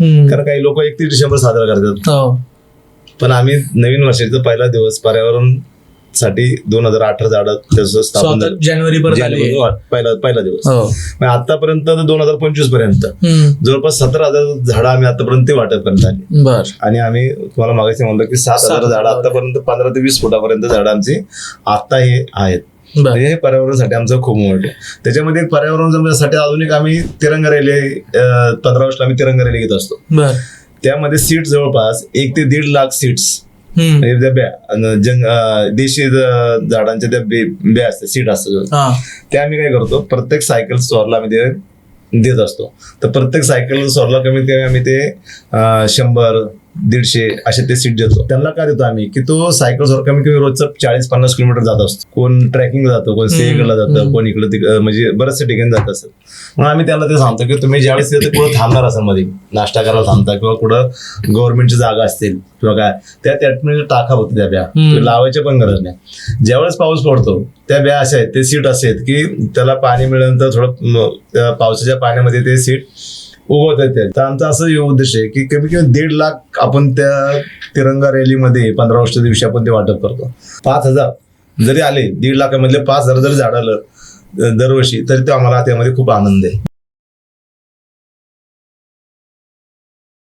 कारण काही लोक एकतीस डिसेंबर साजरा करतात. हो. पण आम्ही नवीन वर्षाचा पहिला दिवस पर्यावरणसाठी दोन हजार अठरा झाडं त्याचं स्थापन जानेवारी जानेवारी पहिला पहिला दिवस. हो. आतापर्यंत दोन हजार पंचवीसपर्यंत. जवळपास सतरा हजार झाडं आम्ही आतापर्यंत ते वाटप करत आली. आणि आम्ही तुम्हाला मागायचं म्हणलं की सात हजार झाडं. आतापर्यंत पंधरा ते वीस फुटापर्यंत झाडं आमची आता हे आहेत. म्हणजे हे पर्यावरणासाठी आमचं खूप मोठं. त्याच्यामध्ये पर्यावरणासाठी अजून एक आम्ही तिरंगा रॅली अं, पंधरा ऑगस्टला आम्ही तिरंगा रॅली घेत असतो. त्यामध्ये सीट जवळपास एक ते दीड लाख सीट्स. म्हणजे जंग देशी झाडांच्या त्या बे- असतात सीट असतात. ते आम्ही काय करतो प्रत्येक सायकल स्टोअरला आम्ही ते देत असतो. तर प्रत्येक सायकल स्टोअरला कमीत कमी आम्ही ते शंभर दीडशे असे ते सीट देतो. त्यांना काय देतो आम्ही? की तो सायकल स्टोअर कमीत कमी रोजचं चाळीस पन्नास किलोमीटर जात असतो. कोण ट्रॅकिंग जातो कोण सेकडला जातं. कोण इकडं तिकडं म्हणजे बरेचसे ठिकाणी जात असत. मग आम्ही त्याला ते सांगतो की तुम्ही ज्यावेळेस तिथे कुठं थांबणार असाल मध्ये. नाश्ता करायला थांबता किंवा कुठं गव्हर्नमेंटची जागा असतील किंवा काय त्या त्यात टाका होतं त्या. ते लावायच्या पण गरज नाही. ज्यावेळेस पाऊस पडतो त्या ब्या अशा आहेत ते सीट असे आहेत की त्याला पाणी मिळाल्यानंतर थोडं त्या पावसाच्या पाण्यामध्ये ते सीट उगवत आहेत तर आमचा असं उद्देश आहे की कमी कमी दीड लाख आपण त्या तिरंगा रॅलीमध्ये पंधरा ऑगस्ट दिवशी आपण ते वाटप करतो. पाच हजार जरी आले दीड लाखामधले पाच हजार जरी झाड आलं दरवर्षी तरी तो आम्हाला त्यामध्ये खूप आनंद आहे.